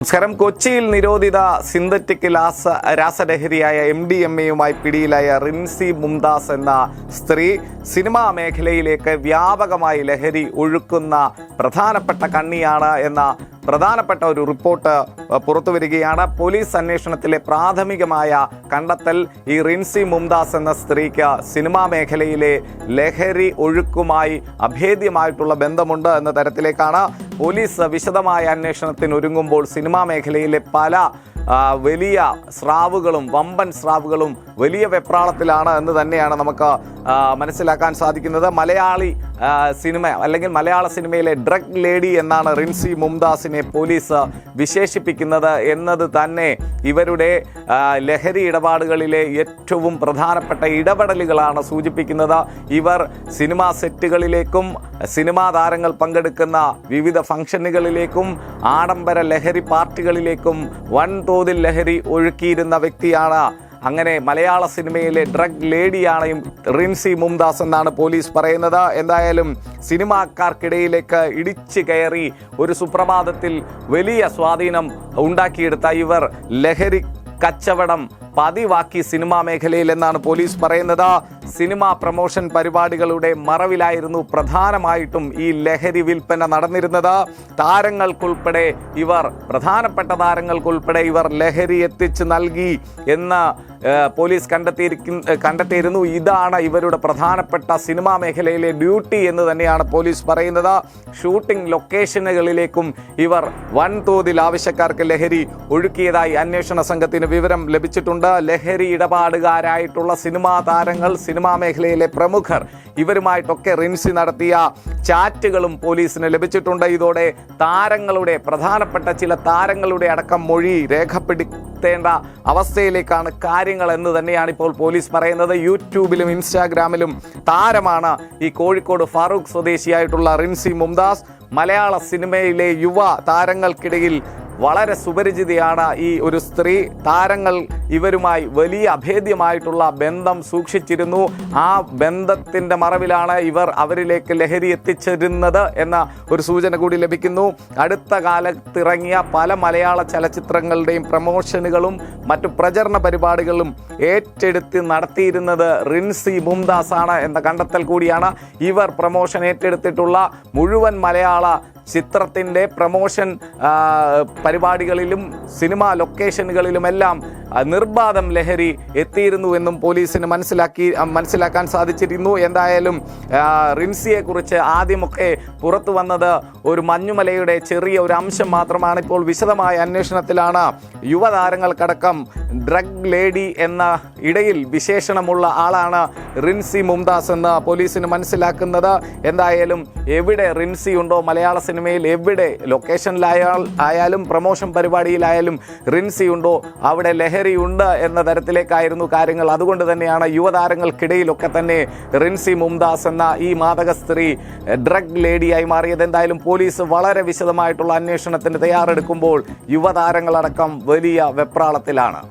നമസ്കാരം. കൊച്ചിയിൽ നിരോധിത സിന്തറ്റിക് ലാസ രാസലഹരിയായ എം ഡി എം എയുമായി പിടിയിലായ റിൻസി മുംതാസ് എന്ന സ്ത്രീ സിനിമാ മേഖലയിലേക്ക് വ്യാപകമായി ലഹരി ഒഴുക്കുന്ന പ്രധാനപ്പെട്ട കണ്ണിയാണ് എന്ന പ്രധാനപ്പെട്ട ഒരു റിപ്പോർട്ട് പുറത്തു വരികയാണ്. പോലീസ് അന്വേഷണത്തിലെ പ്രാഥമികമായ കണ്ടെത്തൽ ഈ റിൻസി മുംദാസ് എന്ന സ്ത്രീക്ക് സിനിമാ മേഖലയിലെ ലഹരി ഒഴുക്കുമായി അഭേദ്യമായിട്ടുള്ള ബന്ധമുണ്ട് എന്ന തരത്തിലേക്കാണ് പോലീസ് വിശദമായ അന്വേഷണത്തിന് ഒരുങ്ങുമ്പോൾ സിനിമാ മേഖലയിലെ പല വലിയ സ്രാവുകളും വമ്പൻ സ്രാവുകളും വലിയ വെപ്രാളത്തിലാണ് എന്ന് തന്നെയാണ് നമുക്ക് മനസ്സിലാക്കാൻ സാധിക്കുന്നത്. മലയാളി സിനിമ അല്ലെങ്കിൽ മലയാള സിനിമയിലെ ഡ്രഗ് ലേഡി എന്നാണ് റിൻസി മുംദാസിനെ പോലീസ് വിശേഷിപ്പിക്കുന്നത് എന്നത് തന്നെ ഇവരുടെ ലഹരി ഇടപാടുകളിലെ ഏറ്റവും പ്രധാനപ്പെട്ട ഇടപെടലുകളാണ് സൂചിപ്പിക്കുന്നത്. ഇവർ സിനിമാ സെറ്റുകളിലേക്കും സിനിമാ താരങ്ങൾ പങ്കെടുക്കുന്ന വിവിധ ഫംഗ്ഷനുകളിലേക്കും ആഡംബര ലഹരി പാർട്ടികളിലേക്കും വൻതോതിൽ ലഹരി ഒഴുക്കിയിരുന്ന വ്യക്തിയാണ്. അങ്ങനെ മലയാള സിനിമയിലെ ഡ്രഗ് ലേഡിയാണ് റിൻസി മുംദാസ് എന്നാണ് പോലീസ് പറയുന്നത്. എന്തായാലും സിനിമാക്കാർക്കിടയിലേക്ക് ഇടിച്ചു കയറി ഒരു സുപ്രഭാതത്തിൽ വലിയ സ്വാധീനം ഉണ്ടാക്കിയെടുത്ത ഇവർ ലഹരി കച്ചവടം പതിവാക്കി സിനിമാ മേഖലയിൽ എന്നാണ് പോലീസ് പറയുന്നത്. സിനിമാ പ്രമോഷൻ പരിപാടികളുടെ മറവിലായിരുന്നു പ്രധാനമായിട്ടും ഈ ലഹരി വിൽപ്പന നടന്നിരുന്നത്. താരങ്ങൾക്കുൾപ്പെടെ ഇവർ പ്രധാനപ്പെട്ട താരങ്ങൾക്കുൾപ്പെടെ ഇവർ ലഹരി എത്തിച്ച് നൽകി എന്ന് പോലീസ് കണ്ടെത്തിയിരിക്കുന്ന കണ്ടെത്തിയിരുന്നു. ഇതാണ് ഇവരുടെ പ്രധാനപ്പെട്ട സിനിമാ മേഖലയിലെ ഡ്യൂട്ടി എന്ന് തന്നെയാണ് പോലീസ് പറയുന്നത്. ഷൂട്ടിംഗ് ലൊക്കേഷനുകളിലേക്കും ഇവർ വൻതോതിൽ ആവശ്യക്കാർക്ക് ലഹരി ഒഴുക്കിയതായി അന്വേഷണ സംഘത്തിന് വിവരം ലഭിച്ചിട്ടുണ്ട്. ലഹരി ഇടപാടുകാരായിട്ടുള്ള സിനിമാ താരങ്ങൾ സിനിമാ മേഖലയിലെ പ്രമുഖർ ഇവരുമായിട്ടൊക്കെ റിൻസി നടത്തിയ ചാറ്റുകളും പോലീസിന് ലഭിച്ചിട്ടുണ്ട്. ഇതോടെ താരങ്ങളുടെ പ്രധാനപ്പെട്ട ചില താരങ്ങളുടെ അടക്കം മൊഴി രേഖപ്പെടുത്തേണ്ട അവസ്ഥയിലേക്കാണ് കാര്യങ്ങൾ എന്ന് തന്നെയാണ് ഇപ്പോൾ പോലീസ് പറയുന്നത്. യൂട്യൂബിലും ഇൻസ്റ്റാഗ്രാമിലും താരമാണ് ഈ കോഴിക്കോട് ഫാറൂഖ് സ്വദേശിയായിട്ടുള്ള റിൻസി മുംതാസ്. മലയാള സിനിമയിലെ യുവ താരങ്ങൾക്കിടയിൽ വളരെ സുപരിചിതയാണ് ഈ ഒരു സ്ത്രീ. താരങ്ങൾ ഇവരുമായി വലിയ അഭേദ്യമായിട്ടുള്ള ബന്ധം സൂക്ഷിച്ചിരുന്നു. ആ ബന്ധത്തിന്റെ മറവിലാണ് ഇവർ അവരിലേക്ക് ലഹരി എത്തിച്ചിരുന്നത് എന്ന ഒരു സൂചന കൂടി ലഭിക്കുന്നു. അടുത്ത കാലത്തിറങ്ങിയ പല മലയാള ചലച്ചിത്രങ്ങളുടെയും പ്രമോഷനുകളും മറ്റു പ്രചരണ പരിപാടികളും ഏറ്റെടുത്ത് നടത്തിയിരുന്നത് റിൻസി മുംദാസ് ആണ് എന്ന കണ്ടെത്തൽ കൂടിയാണ്. ഇവർ പ്രമോഷൻ ഏറ്റെടുത്തിട്ടുള്ള മുഴുവൻ മലയാള ചിത്രത്തിന്റെ പ്രമോഷൻ പരിപാടികളിലും സിനിമാ ലൊക്കേഷനുകളിലുമെല്ലാം നിർബാധം ലഹരി എത്തിയിരുന്നു എന്നും പോലീസിന് മനസ്സിലാക്കി മനസ്സിലാക്കാൻ സാധിച്ചിരുന്നു. എന്തായാലും റിൻസിയെ റിൻസിയെക്കുറിച്ച് ആദ്യമൊക്കെ പുറത്തു വന്നത് ഒരു മഞ്ഞുമലയുടെ ചെറിയ ഒരു അംശം മാത്രമാണ്. ഇപ്പോൾ വിശദമായ അന്വേഷണത്തിലാണ് യുവതാരങ്ങൾക്കടക്കം ഡ്രഗ് ലേഡി എന്ന ഇടയിൽ വിശേഷണമുള്ള ആളാണ് റിൻസി മുംതാസ് എന്ന് പോലീസിന് മനസ്സിലാക്കുന്നത്. എന്തായാലും എവിടെ റിൻസി ഉണ്ടോ മലയാള സിനിമയിൽ എവിടെ ലൊക്കേഷനിലായാൽ ആയാലും പ്രമോഷൻ പരിപാടിയിലായാലും റിൻസി ഉണ്ടോ അവിടെ ലഹരി ഉണ്ട് എന്ന തരത്തിലേക്കായിരുന്നു കാര്യങ്ങൾ. അതുകൊണ്ട് തന്നെയാണ് യുവതാരങ്ങൾക്കിടയിലൊക്കെ തന്നെ റിൻസി മുംദാസ് എന്ന ഈ മാതക സ്ത്രീ ഡ്രഗ് ലേഡിയായി മാറിയത്. എന്തായാലും പോലീസ് വളരെ വിശദമായിട്ടുള്ള അന്വേഷണത്തിന് തയ്യാറെടുക്കുമ്പോൾ യുവതാരങ്ങളടക്കം വലിയ വെപ്രാളത്തിലാണ്.